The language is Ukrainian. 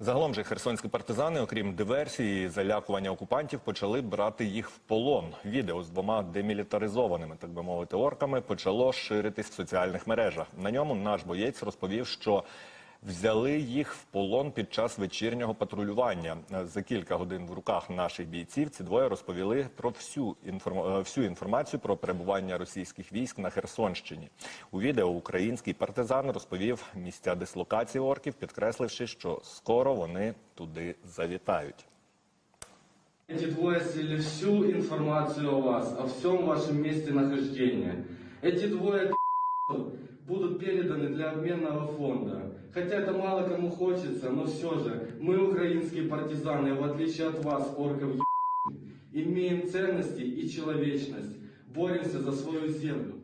Загалом же херсонські партизани, окрім диверсії і залякування окупантів, почали брати їх в полон. Відео з двома демілітаризованими, так би мовити, орками почало ширитись в соціальних мережах. На ньому наш боєць розповів, що взяли їх в полон під час вечірнього патрулювання. За кілька годин в руках наших бійців ці двоє розповіли про всю інформ... е, всю інформацію про перебування російських військ на Херсонщині. У відео український партизан розповів місця дислокації орків, підкресливши, що скоро вони туди завітають. Эти двое слили всю информацию о вас, о всем вашем месте нахождения. Эти двое будут переданы для обменного фонда. Хотя это мало кому хочется, но все же, мы, украинские партизаны, в отличие от вас, орков, имеем ценности и человечность. Боремся за свою землю.